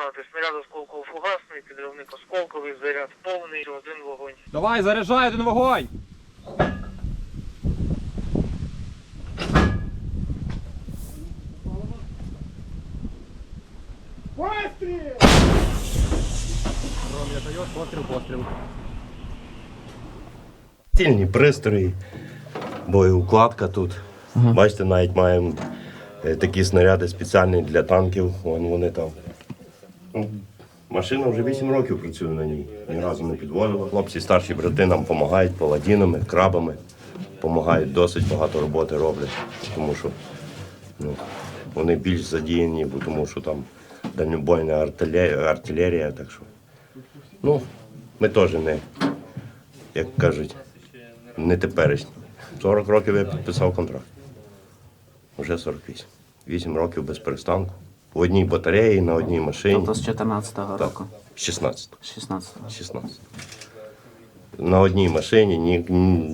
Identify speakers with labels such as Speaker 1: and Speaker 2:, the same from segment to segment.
Speaker 1: гранати. Снаряд осколково фугасний, підривник осколковий, заряд повний, один вогонь.
Speaker 2: Давай, заряджай один вогонь! Постріл, постріл.
Speaker 3: Стільні пристрої, боєукладка тут. Бачите, навіть маємо е, такі снаряди спеціальні для танків. Вон вони там. Ну, Машина вже 8 років працює на ній. Ні разу не підводила. Хлопці, старші брати нам допомагають паладінами, крабами. Допомагають досить багато роботи роблять, тому що ну, вони більш задіяні, бо тому що там дальнобойна артилерія, артилерія так що. Ну, ми теж не, як кажуть, не теперішні. 40 років я підписав контракт. Вже 48. 8 років без перестанку. В одній батареї, на одній машині.
Speaker 4: Тобто з 14-го
Speaker 3: Так,
Speaker 4: року.
Speaker 3: 16.
Speaker 4: 16-го.
Speaker 3: 16. На одній машині ні,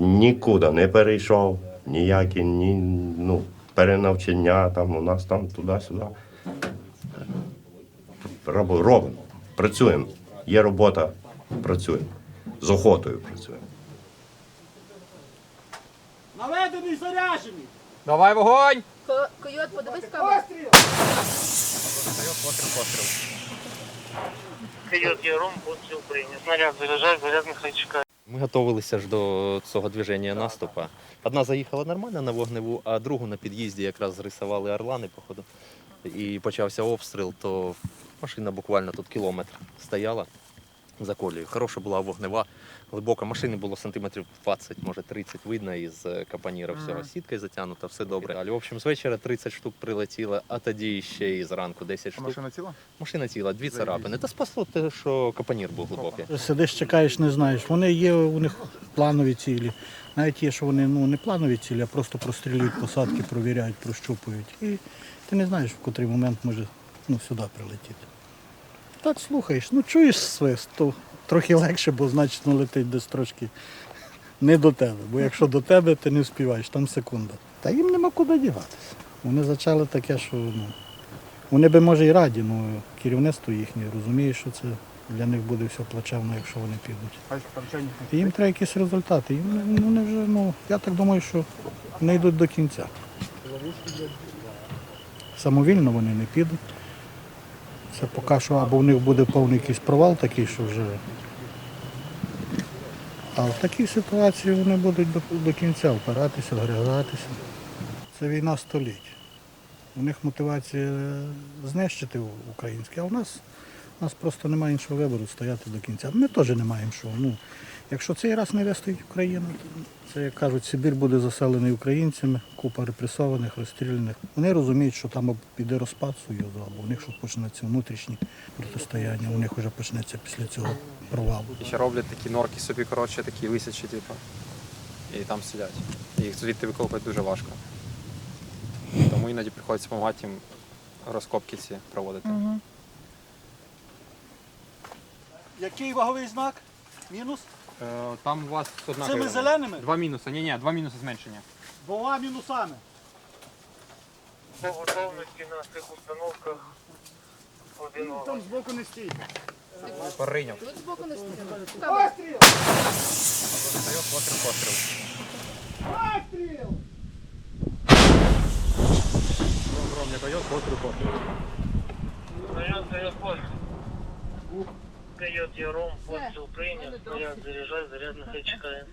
Speaker 3: нікуди не перейшов, ніякі ні, ну, перенавчання там у нас там туди-сюди. Робимо, робимо, працюємо. Є робота, працюємо. З охотою працюємо.
Speaker 5: Наведений заряджений.
Speaker 2: Давай вогонь!
Speaker 6: Койот, подивись камеру.
Speaker 1: Койот Вперед, Яром, постріл прийняв. Снаряд заряджай, заряд нехай чекає.
Speaker 7: Ми готувалися ж до цього движення наступу. Одна заїхала нормально на вогневу, а другу на під'їзді якраз зрисували орлани, походу. І почався обстріл, то машина буквально тут кілометр стояла за колією. Хороша була вогнева, глибока. Машини було сантиметрів 20, може 30 видно із е, капаніра всього. Сіткою затягнута, все добре. Далі, в общем, з вечора 30 штук прилетіло, а тоді ще і зранку 10 штук.
Speaker 2: Машина ціла?
Speaker 7: Машина ціла, дві царапини. Та спасло те, що капанір був глибокий.
Speaker 5: Сидиш, чекаєш, не знаєш. Вони є у них планові цілі. Навіть є, що вони ну, не планові цілі, а просто прострілюють посадки, провіряють, прощупують. І ти не знаєш, в котрий момент може ну, сюди прилетіти. Так слухаєш, ну чуєш свист, то трохи легше, бо значить ну, летить десь трошки не до тебе. Бо якщо до тебе, ти не вспіваєш, там секунда. Та їм нема куди діватися. Вони почали таке, що ну, вони би може і раді, але керівництво їхнє розуміє, що це для них буде все плачевно, якщо вони підуть. І їм треба якісь результати. Їм ну, вони вже, ну, я так думаю, що не йдуть до кінця. Самовільно вони не підуть. Це поки що або в них буде повний якийсь провал такий, що вже. А в такій ситуації вони будуть до, до кінця впиратися, гризатися. Це війна століть. У них мотивація знищити українське, а у нас, у нас просто немає іншого вибору стояти до кінця. Ми теж не маємо що. Ну, якщо цей раз не вистоїть Україна, то це, як кажуть, Сибір буде заселений українцями, купа репресованих, розстріляних. Вони розуміють, що там піде розпад Союзу, або у них що почнеться внутрішні протистояння, у них вже почнеться після цього провал.
Speaker 2: І ще роблять такі норки собі, коротше, такі висячі, типу. І там сидять. І їх звідти викопати дуже важко. Тому іноді приходиться допомагати їм розкопки ці проводити.
Speaker 5: Який ваговий знак? Мінус?
Speaker 2: Е, Там у вас одна.
Speaker 5: Цими зеленими?
Speaker 2: Два мінуси. Ні, ні, два мінуси зменшення.
Speaker 5: Двома мінусами.
Speaker 1: По готовності на цих установках один вогонь.
Speaker 5: Там збоку не стій.
Speaker 2: Прийняв.
Speaker 6: Тут збоку не стріляй. Камеру.
Speaker 2: Постріл, постріл.
Speaker 5: Постріл!
Speaker 1: Снаряд заряд постріл. Койот є рум, постріл прийняв. Снаряд заряджай, заряд на чекає.